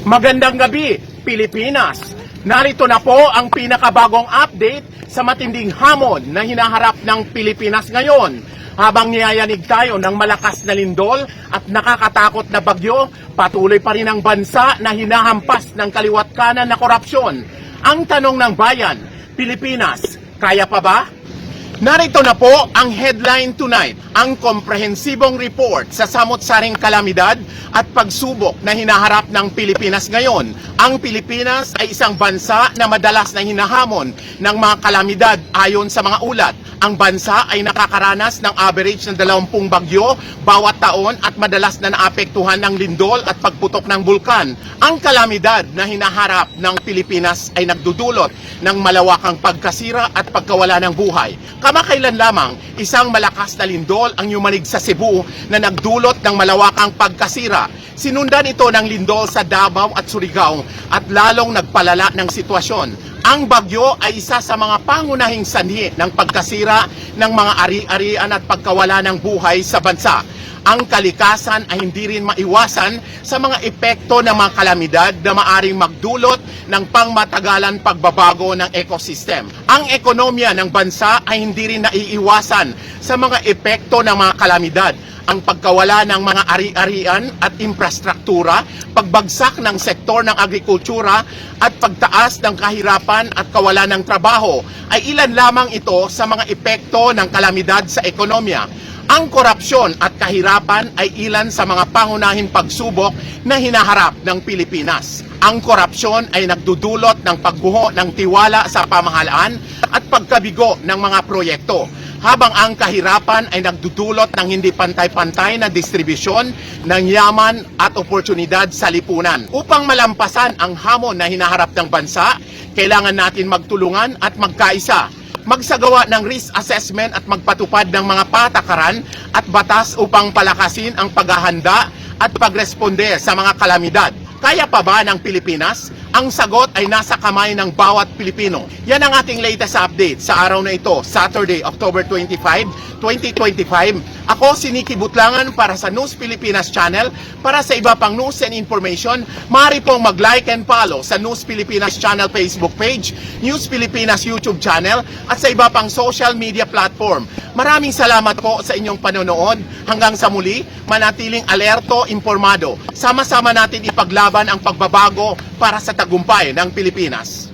Magandang gabi, Pilipinas! Narito na po ang pinakabagong update sa matinding hamon na hinaharap ng Pilipinas ngayon. Habang niyayanig tayo ng malakas na lindol at nakakatakot na bagyo, patuloy pa rin ang bansa na hinahampas ng kaliwat kanan na korupsyon. Ang tanong ng bayan, Pilipinas, kaya pa ba? Narito na po ang headline tonight, ang komprehensibong report sa samot-saring kalamidad at pagsubok na hinaharap ng Pilipinas ngayon. Ang Pilipinas ay isang bansa na madalas na hinahamon ng mga kalamidad ayon sa mga ulat. Ang bansa ay nakakaranas ng average ng 20 bagyo bawat taon at madalas na naapektuhan ng lindol at pagputok ng bulkan. Ang kalamidad na hinaharap ng Pilipinas ay nagdudulot ng malawakang pagkasira at pagkawala ng buhay. Kamakailan lamang, isang malakas na lindol ang yumanig sa Cebu na nagdulot ng malawakang pagkasira. Sinundan ito ng lindol sa Davao at Surigao at lalong nagpalala ng sitwasyon. Ang bagyo ay isa sa mga pangunahing sanhi ng pagkasira ng mga ari-arian at pagkawala ng buhay sa bansa. Ang kalikasan ay hindi rin maiwasan sa mga epekto ng mga kalamidad na maaring magdulot ng pangmatagalan pagbabago ng ecosystem. Ang ekonomiya ng bansa ay hindi rin naiiwasan sa mga epekto ng mga kalamidad ang pagkawala ng mga ari-arian at infrastruktura, pagbagsak ng sektor ng agrikultura at pagtaas ng kahirapan at kawalan ng trabaho ay ilan lamang ito sa mga epekto ng kalamidad sa ekonomiya. Ang korupsyon at kahirapan ay ilan sa mga pangunahing pagsubok na hinaharap ng Pilipinas. Ang korupsyon ay nagdudulot ng pagguho ng tiwala sa pamahalaan at pagkabigo ng mga proyekto habang ang kahirapan ay nagdudulot ng hindi pantay-pantay na distribusyon ng yaman at oportunidad sa lipunan. Upang malampasan ang hamon na hinaharap ng bansa, kailangan natin magtulungan at magkaisa magsagawa ng risk assessment at magpatupad ng mga patakaran at batas upang palakasin ang paghahanda at pagresponde sa mga kalamidad. Kaya pa ba ng Pilipinas? Ang sagot ay nasa kamay ng bawat Pilipino. Yan ang ating latest update sa araw na ito, Saturday, October 25, 2025. Ako si Nikki Butlangan para sa News Pilipinas Channel. Para sa iba pang news and information, maaari pong mag-like and follow sa News Pilipinas Channel Facebook page, News Pilipinas YouTube channel, at sa iba pang social media platform. Maraming salamat po sa inyong panonood. Hanggang sa muli, manatiling alerto, informado. Sama-sama natin ipaglaban ang pagbabago para sa tagumpay ng Pilipinas.